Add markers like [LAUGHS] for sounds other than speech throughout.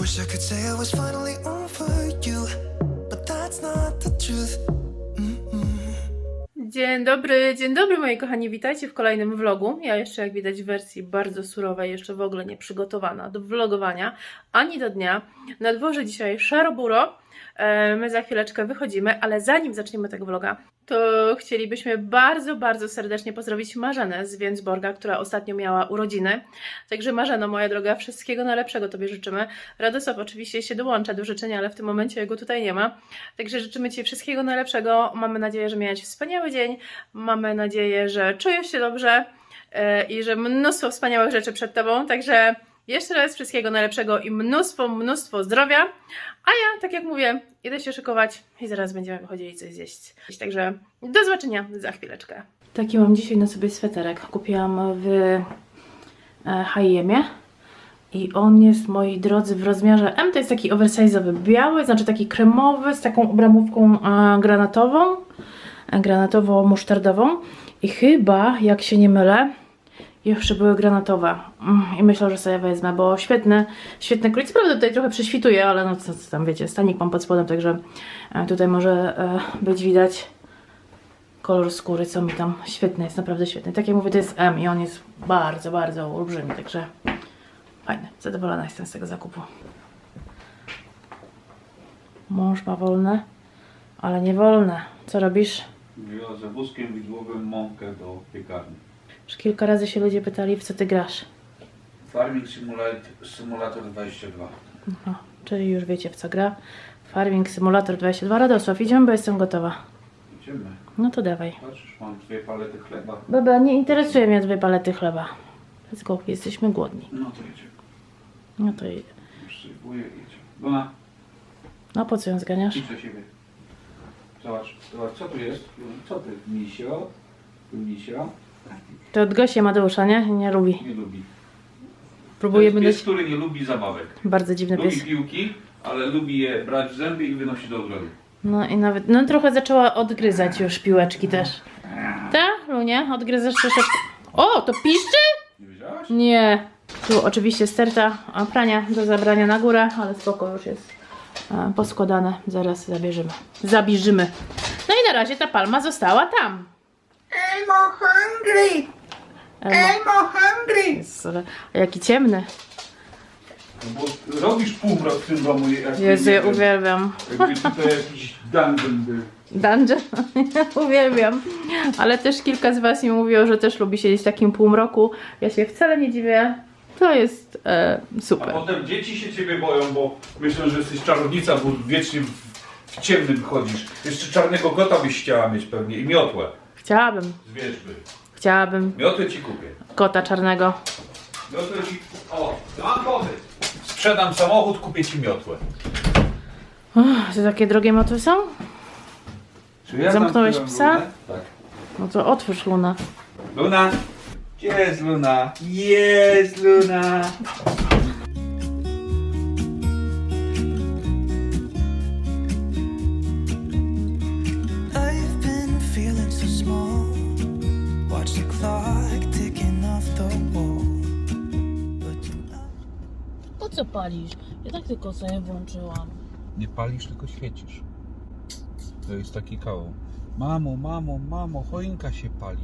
Wish I could say I was finally over you, but that's not the truth. Dzień dobry, dzień dobry moi kochani, witajcie w kolejnym vlogu. Ja jeszcze jak widać w wersji bardzo surowej, jeszcze w ogóle nie przygotowana do vlogowania, ani do dnia. Na dworze dzisiaj szaroburo, E, my za chwileczkę wychodzimy, ale zanim zaczniemy tego vloga, to chcielibyśmy bardzo, bardzo serdecznie pozdrowić Marzenę z Więcborga, która ostatnio miała urodziny. Także Marzeno, moja droga, wszystkiego najlepszego Tobie życzymy. Radosław oczywiście się dołącza do życzenia, ale w tym momencie jego tutaj nie ma. Także życzymy Ci wszystkiego najlepszego. Mamy nadzieję, że miałeś wspaniały dzień. Mamy nadzieję, że czujesz się dobrze e, i że mnóstwo wspaniałych rzeczy przed Tobą. Także jeszcze raz wszystkiego najlepszego i mnóstwo, mnóstwo zdrowia. A ja, tak jak mówię, idę się szykować i zaraz będziemy wychodzili coś zjeść. Także do zobaczenia za chwileczkę. Taki mam dzisiaj na sobie sweterek. Kupiłam w H&M. I on jest, moi drodzy, w rozmiarze M. To jest taki oversize'owy, biały, znaczy taki kremowy, z taką obramówką e, granatową, e, granatowo-musztardową. I chyba, jak się nie mylę, jeszcze były granatowe. Mm, I myślę, że sobie wezmę, bo świetne, świetne krój. Co prawda tutaj trochę prześwituje, ale no co, co tam wiecie, stanik mam pod spodem, także e, tutaj może e, być widać kolor skóry, co mi tam świetny jest, naprawdę świetny. Tak jak mówię, to jest M i on jest bardzo, bardzo olbrzymi, także fajny. Zadowolona jestem z tego zakupu. Mąż ma wolne, ale nie wolne. Co robisz? Wiozę wózkiem widłowym mąkę do piekarni. Już kilka razy się ludzie pytali, w co ty grasz. Farming Simulator, Simulator 22. No, czyli już wiecie w co gra. Farming Simulator 22. Radosław, idziemy, bo jestem gotowa. Idziemy. No to dawaj. Patrz, mam dwie palety chleba. Baba, nie interesuje mnie dwie palety chleba. Let's go, jesteśmy głodni. No to jedziemy. No to idę. Przyjmuję, jedziemy. Luna, No po co ją zganiasz? idź do siebie. Zobacz, zobacz, co tu jest? Co ty? Misio? Tu Misio? To od Gosi Amadeusza, nie? Nie lubi. Nie lubi. Próbuje to jest pies, który nie lubi zabawek. bardzo dziwny Lubi pies. piłki, ale lubi je brać w zęby i wynosi do ogrodu. No i nawet, no trochę zaczęła odgryzać już piłeczki też. Tak, Lunia? Odgryzasz troszeczkę. O, to piszczy? Nie wiedziałaś? Nie. Tu oczywiście sterta prania do zabrania na górę, ale spoko już jest e, poskładane. Zaraz zabierzemy. Zabierzemy. No i na razie ta palma została tam. Elmo hungry! Elmo. Elmo hungry! Ale- a jaki ciemny. No bo robisz półmrok w tym domu. Jak Jezu, nie ja wiem, uwielbiam. Jakby tutaj jakiś dungeon był. Dungeon, uwielbiam. Ale też kilka z Was mi mówiło, że też lubi siedzieć w takim półmroku. Ja się wcale nie dziwię. To jest e, A super. potem dzieci się ciebie boją, bo myślą, że jesteś czarownica, bo wiecznie w, w ciemnym chodzisz. Jeszcze czarnego kota byś chciała mieć pewnie i miotłę Chciałabym, z wierzby. chciałabym Miotłę ci kupię. kota czarnego. Miotłę ci... O, mam pomysł. Sprzedam samochód, kupię ci miotłę. Uff, to takie drogie motły są? Czy ja Zamknąłeś zamknąłem psa? Lunę? Tak. No to otwórz Luna. Luna! Gdzie jest Luna? Jest Luna! Palisz? Ja tak tylko sobie włączyłam. Nie palisz, tylko świecisz. To jest taki kawał. Mamo, mamo, mamo, choinka się pali.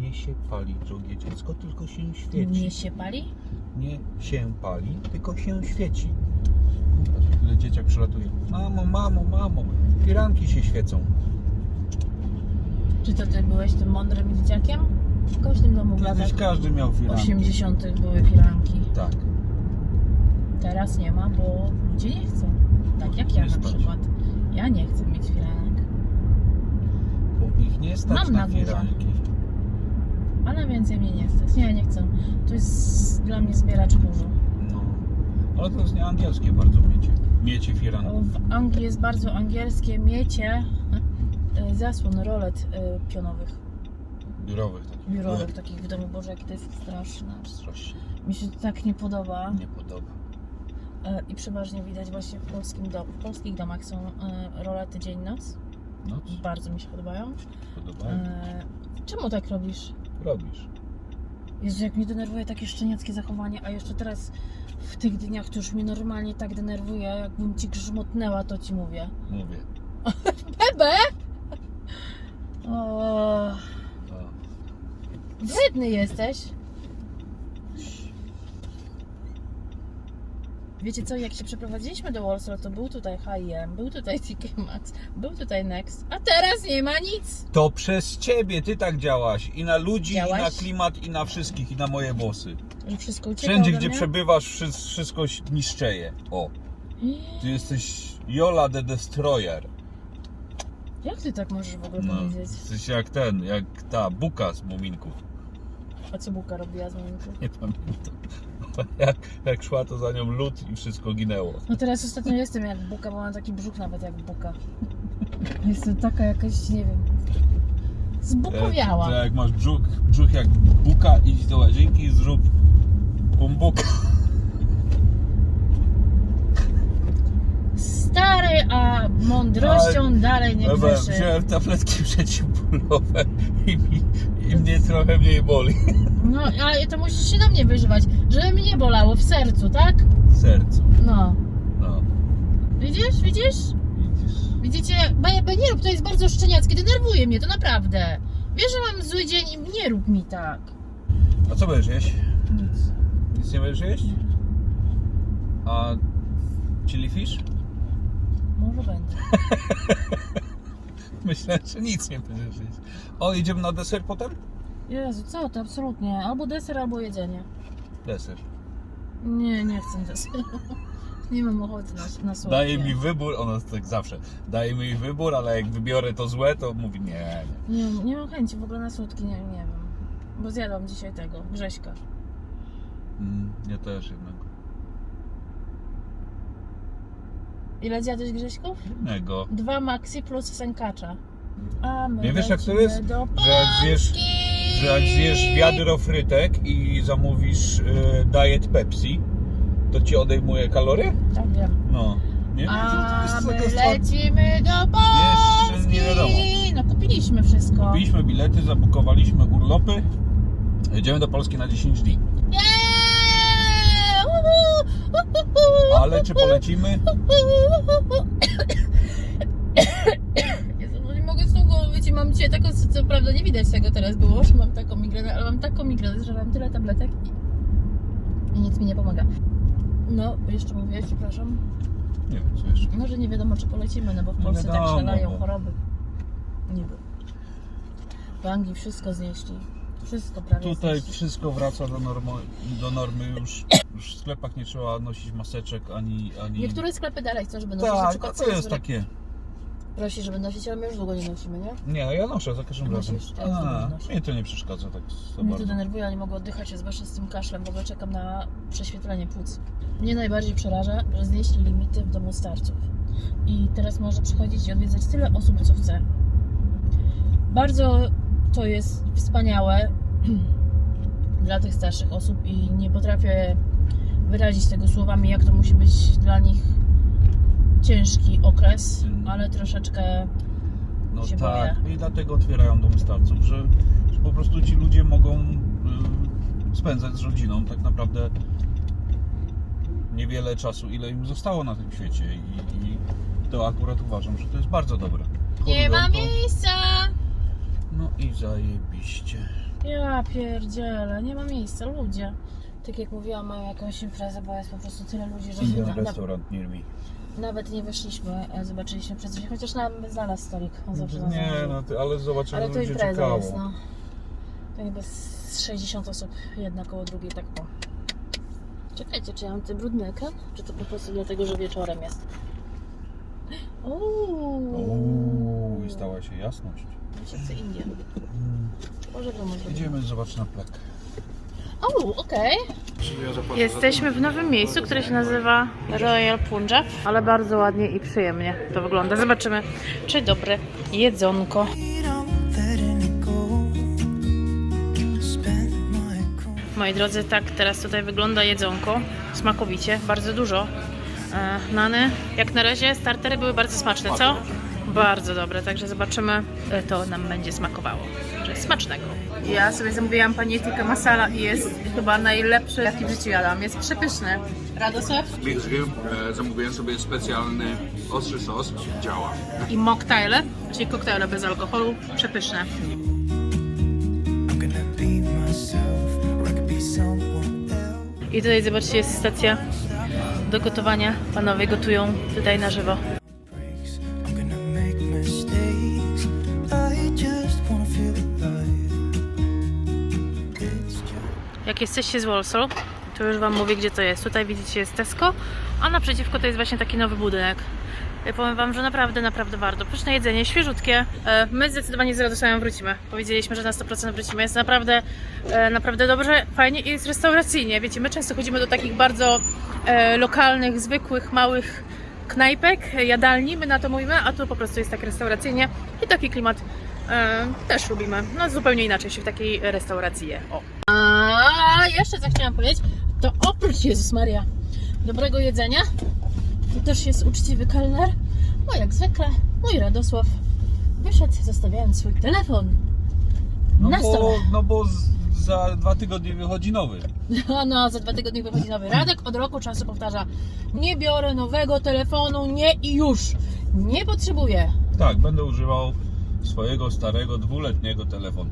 Nie się pali, drogie dziecko, tylko się świeci. Nie się pali? Nie się pali, tylko się świeci. Patrz, Tyle dzieciak przylatuje. Mamo, mamo, mamo, firanki się świecą. Czy to ty byłeś tym mądrym dzieciakiem? W każdym domu w Kiedyś latach każdy miał firanki. 80. były firanki. Tak. Teraz nie ma, bo ludzie nie chcą. Tak jak ja na stać. przykład. Ja nie chcę mieć firanek. Bo ich nie stać Mam na firanki. A na więcej mnie nie stać. Nie, ja nie chcę. To jest dla mnie zbieracz kurzu. No. Ale to jest nie angielskie bardzo miecie. Miecie firanków. W Anglii jest bardzo angielskie miecie [LAUGHS] zasłon rolet y, pionowych, Biurowych takich. biurowych takich w domu. Boże, jakie to jest straszne. Strasznie Mi się to tak nie podoba. nie podoba. E, I przeważnie widać właśnie w, polskim dom, w polskich domach są e, rolety dzień-noc. No, Bardzo mi się podobają. podoba. E, czemu tak robisz? Robisz. Jezu, jak mnie denerwuje takie szczeniackie zachowanie, a jeszcze teraz w tych dniach to już mnie normalnie tak denerwuje, jakbym ci grzmotnęła, to ci mówię. Mówię. [LAUGHS] Bebe! O, A. wredny jesteś. Wiecie co, jak się przeprowadziliśmy do Warsaw, to był tutaj H&M, był tutaj [LAUGHS] TK Maxx, był tutaj Next, a teraz nie ma nic. To przez ciebie ty tak działaś. I na ludzi, Działaś? i na klimat, i na wszystkich, i na moje włosy. Że wszystko ucieka Wszędzie, ode gdzie mnie? przebywasz, wszy- wszystko niszczeje. O, ty jesteś Jola the Destroyer. Jak ty tak możesz w ogóle No, powiedzieć? jesteś jak ten, jak ta buka z Muminków. A co Buka robiła z moim Nie pamiętam. Jak, jak szła, to za nią lód i wszystko ginęło. No teraz ostatnio jestem jak Buka, bo mam taki brzuch nawet jak Buka. [LAUGHS] Jestem taka jakaś, nie wiem, zbukowiała. To jak masz brzuch, brzuch jak buka, idź do łazienki i zrób bumbuka. Stary, a mądrością dalej nie Dobra, grzeszy. wziąłem tabletki [LAUGHS] przeciwbólowe i, mi, i mnie trochę mniej boli. [LAUGHS] No, ale to musisz się na mnie wyżywać, żeby mnie bolało w sercu, tak? W sercu. No. No, Widzisz, widzisz? widzisz. Widzicie, Be, nie rób, to jest bardzo szczeniackie, denerwuje mnie, to naprawdę. Wiesz, że mam zły dzień i nie rób mi tak. A co będziesz jeść? Nic. Nic nie będziesz jeść? A chili fish? Może będę. [LAUGHS] [LAUGHS] Myślę, że nic nie będziesz jeść. O, idziemy na deser potem? Jezu, co to? Absolutnie. Albo deser, albo jedzenie. Deser. Nie, nie chcę deseru. [LAUGHS] Nie mam ochoty na, na słodkie. Daje mi wybór, ona tak zawsze. Daje mi wybór, ale jak wybiorę to złe, to mówi nie, nie. Nie, nie mam chęci w ogóle na słodkie, nie, nie wiem. Bo zjadłam dzisiaj tego, Grześka. Mm, ja też jednak. Ile zjadłeś Grześków? Innego. Dwa maxi plus sękacza. A my Nie wiesz, jak to lecimy jest? Do Że jak zjesz-! Że jak zjesz wiadro frytek i zamówisz y, diet Pepsi, to ci odejmuje kalorie? Tak wiem. No. Nie? A Jest my taka lecimy do Polski! Jeszcze nie wiadomo. No kupiliśmy wszystko. Kupiliśmy bilety, zabukowaliśmy urlopy. Jedziemy do Polski na 10 dni. Yeah! Uhu! Uhu! Ale czy polecimy? [COUGHS] Jezu, no nie mogę z tą głową wiecie, mam dzisiaj taką, co, prawda nie widać tego teraz było, że mam taką migrenę, ale mam taką migrenę, że mam tyle tabletek i, i nic mi nie pomaga. No, jeszcze mówię, przepraszam. Nie wiem, co jeszcze. Może nie wiadomo, czy polecimy, no bo w Polsce tak szaleją bo- choroby. Nie wiem. W Anglii wszystko znieśli. Wszystko prawie Tutaj wszystko wraca do, normo, do normy już. Już w sklepach nie trzeba nosić maseczek ani. ani... Niektóre sklepy dalej chcą, żeby nosić na Tak, przykład to jest takie. Prosi, żeby nosić, ale my już długo nie nosimy, nie? Nie, ja noszę za każdym razem. Nosisz? Ja już nie A, noszę. mnie to nie przeszkadza tak za Mnie to bardzo. denerwuje, ale nie mogę oddychać, zwłaszcza z tym kaszlem. W ogóle czekam na prześwietlenie płuc. Mnie najbardziej przeraża, że znieśli limity w domu starców. I teraz może przychodzić i odwiedzać tyle osób, co chce. Bardzo to jest wspaniałe dla tych starszych osób i nie potrafię wyrazić tego słowami, jak to musi być dla nich ciężki okres, Mm. ale troszeczkę No się tak, i dlatego otwierają dom starców, że, że po prostu ci ludzie mogą y, spędzać z rodziną tak naprawdę niewiele czasu, ile im zostało na tym świecie i, i to akurat uważam, że to jest bardzo dobre. nie ma Chorują to- miejsca. No i zajebiście. Ja pierdzielę, nie ma miejsca, ludzie. Tak jak mówiłam, mają jakąś imprezę, bo jest po prostu tyle ludzi, że Idę na, na na, restaurant near me. nawet nie wyszliśmy, e, zobaczyliśmy przez drzwi, chociaż nam znalazł stolik. On zawsze nas Nie, znalazł. no ty, ale zobaczymy, Ale to ludzie impreza czekało. jest, no. To jakby z 60 osób, jedna koło drugiej, tak po. Czekajcie, czy ja mam ten brudny ekran? Czy to po prostu dlatego, że wieczorem jest? [GASPS] Uuu. Uuu, i stała się jasność. Chce Indię. Może to może. Idziemy zobaczyć na plek. O, okej. Jesteśmy w nowym miejscu, które się nazywa Royal Punjab, ale bardzo ładnie i przyjemnie to wygląda. Zobaczymy, czy dobre jedzonko. Go. Moi drodzy, tak teraz tutaj wygląda jedzonko. Smakowicie, bardzo dużo. E, nany, jak na razie startery były bardzo smaczne, co? Bardzo dobre, także zobaczymy, e, to nam będzie smakowało. Także smacznego. Ja sobie zamówiłam panie tikka masala i jest chyba najlepszy, jaki w życiu jadłam. Jest przepyszny. Radosław? Między e, zamówiłem sobie specjalny ostry sos. Działa. I mocktaile, czyli koktajle bez alkoholu. Przepyszne. I tutaj zobaczcie, jest stacja do gotowania. Panowie gotują tutaj na żywo. Jak jesteście z Walsall, to już Wam mówię, gdzie to jest. Tutaj widzicie jest Tesco, a naprzeciwko to jest właśnie taki nowy budynek. Ja powiem Wam, że naprawdę, naprawdę warto. Pyszne jedzenie, świeżutkie. E, My zdecydowanie z Radosławem wrócimy. Powiedzieliśmy, że na 100% wrócimy. Jest naprawdę, e, naprawdę dobrze, fajnie i jest restauracyjnie. Wiecie, my często chodzimy do takich bardzo e, lokalnych, zwykłych, małych knajpek, jadalni, my na to mówimy, a tu po prostu jest tak restauracyjnie i taki klimat też lubimy. No zupełnie inaczej się w takiej restauracji je. O. A jeszcze co chciałam powiedzieć, to oprócz Jezus Maria dobrego jedzenia, to też jest uczciwy kelner, bo jak zwykle mój Radosław wyszedł zostawiając swój telefon No na stole. bo, no bo z, za dwa tygodnie wychodzi nowy. [LAUGHS] No, no, za dwa tygodnie wychodzi nowy Radek. Od roku czasu powtarza, nie biorę nowego telefonu, nie i już. Nie potrzebuję. Tak, będę używał swojego starego dwuletniego telefonu.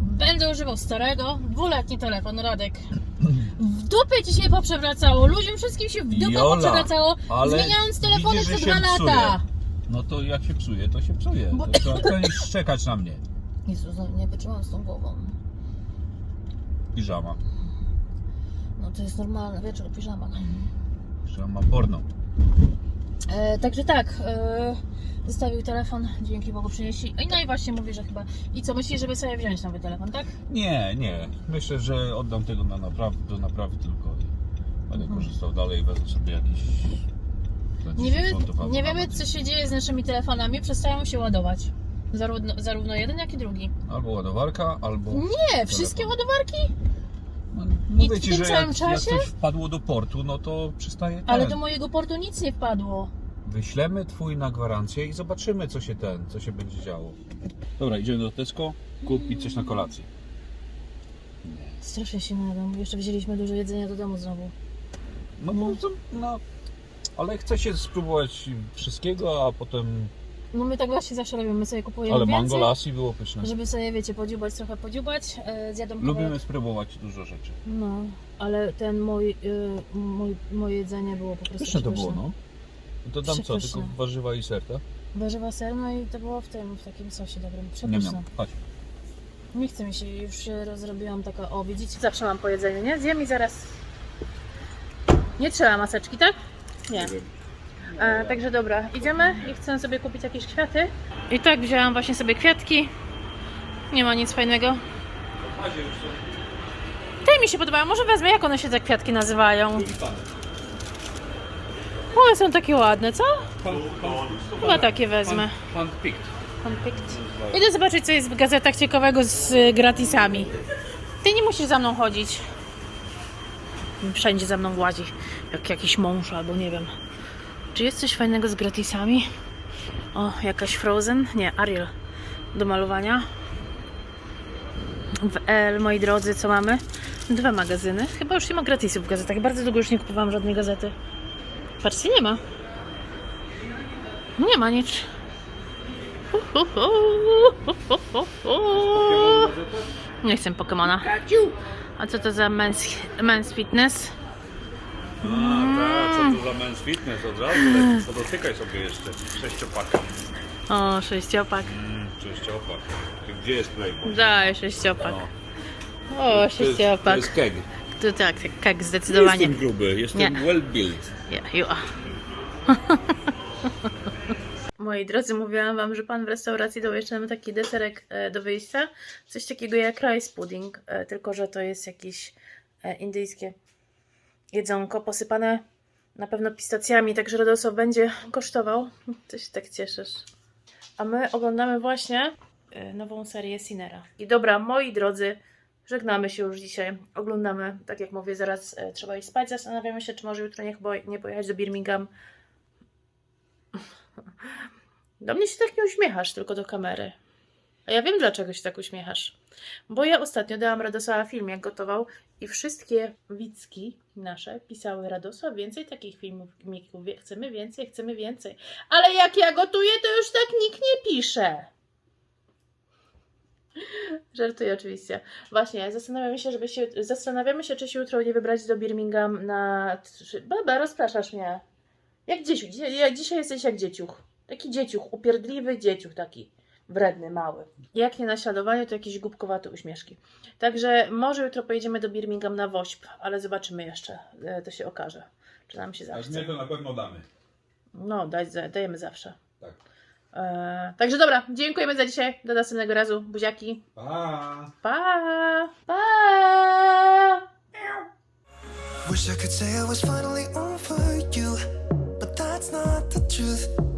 Będę używał starego, dwuletni telefon, Radek. W dupie ci się poprzewracało, ludziom wszystkim się w dupę Jola, poprzewracało, ale zmieniając telefony widzisz, co że dwa się lata. psuje. No to jak się psuje, to się psuje. Bo- To trzeba to szczekać na mnie. Jezus, no nie wytrzymam z tą głową. Piżama. No to jest normalne, wieczór, piżama. Piżama porno. E, także tak, e, zostawił telefon, dzięki Bogu przynieśli. No i właśnie mówi, że chyba... I co, myślisz, żeby sobie wziąć nowy telefon, tak? Nie, nie. Myślę, że oddam tego na napraw, do naprawy tylko i będę Mhm. korzystał dalej wezmę sobie jakiś za Nie 10 wiemy, funtów albo nie wiemy, nawet. co się dzieje z naszymi telefonami, przestają się ładować. Zarówno, zarówno jeden, jak i drugi. Albo ładowarka, albo... Nie, wszystkie ładowarki, No, mówię w ci, tym że jak, jak czasie? coś wpadło do portu, no to przystaje ten. ale do mojego portu nic nie wpadło. Wyślemy twój na gwarancję i zobaczymy, co się ten, co się będzie działo. Dobra, idziemy do Tesco, kupić coś na kolację. Strasznie się nadam. Jeszcze wzięliśmy dużo jedzenia do domu znowu. No, no. to, no ale chcę się spróbować wszystkiego, a potem... No my tak właśnie zawsze robimy. My sobie kupujemy Ale więcej, mango lassi było pyszne. żeby sobie, wiecie, podziubać, trochę podziubać. E, zjadą Lubimy kawałek. spróbować dużo rzeczy. No, ale ten mój, y, mój, moje jedzenie było po prostu Pyszne to było, no. I to dam co, Przepyszne. tylko warzywa i ser, tak? Warzywa ser, no i to było w tym, w takim sosie dobrym. Nie Przepyszne. chodź. Nie chce mi się, już się rozrobiłam taka, o widzicie, zawsze mam po jedzeniu, nie? Zjem i zaraz... Nie trzeba maseczki, tak? Nie. wiem. E, także dobra, idziemy i chcę sobie kupić jakieś kwiaty. I tak wzięłam właśnie sobie kwiatki. Nie ma nic fajnego. Te mi się podobają, może wezmę, jak one się te kwiatki nazywają. One są takie ładne, co? Chyba takie wezmę. Pan picked. Handpicked. Idę zobaczyć, co jest w gazetach ciekawego z y, gratisami. Ty nie musisz za mną chodzić. Wszędzie za mną łazi. Jak jakiś mąż albo nie wiem. Czy jest coś fajnego z gratisami? O, jakaś Frozen? Nie, Ariel. Do malowania. W L, moi drodzy, co mamy? Dwa magazyny. Chyba już nie ma gratisów w gazetach. Bardzo długo już nie kupowałam żadnej gazety. Patrzcie, nie ma. Nie ma nic. Nie chcę Pokemona. A co to za men's, men's fitness? A, co to za men's fitness od razu, leci. to dotykaj sobie jeszcze. Sześciopaka. O, sześciopak. Mm, sześciopak. Gdzie jest Playboy? Daj, sześciopak. No. O, To jest, to sześciopak. jest keg. To tak, tak, zdecydowanie. Jestem gruby, jestem Nie. well built. Yeah, you are. [LAUGHS] Moi drodzy, mówiłam Wam, że Pan w restauracji dał jeszcze nam taki deserek e, do wyjścia. Coś takiego jak rice pudding, e, tylko że to jest jakieś e, indyjskie jedzonko posypane na pewno pistacjami, także Rodosław będzie kosztował. Ty się tak cieszysz. A my oglądamy właśnie e, nową serię Sinera. I dobra, moi drodzy, żegnamy się już dzisiaj. Oglądamy, tak jak mówię, zaraz e, trzeba iść spać. Zastanawiamy się, czy może jutro nie, nie pojechać do Birmingham. [LAUGHS] Do mnie się tak nie uśmiechasz, tylko do kamery. A ja wiem, dlaczego się tak uśmiechasz. Bo ja ostatnio dałam Radosowa film, jak gotował i wszystkie widzki nasze pisały Radosław, więcej takich filmów, wie- chcemy więcej, chcemy więcej. Ale jak ja gotuję, to już tak nikt nie pisze. Żartuję oczywiście. Właśnie, zastanawiamy się, żeby się, zastanawiamy się, czy się jutro nie wybrać do Birmingham na... Baba, rozpraszasz mnie. Jak dzieciuch. Dzisiaj jesteś jak dzieciuch. Taki dzieciuch, upierdliwy dzieciuch taki. Wredny, mały. Jak nie naśladowanie, to jakieś głupkowate uśmieszki. Także może jutro pojedziemy do Birmingham na WOŚP, ale zobaczymy jeszcze. E, To się okaże. Czy nam się A zachce. mnie to na pewno damy. No, daj, dajemy zawsze. Tak. E, także dobra, dziękujemy za dzisiaj. Do następnego razu. Buziaki. Pa! Pa! Pa! Wish I could say I was finally over you, but that's not the truth.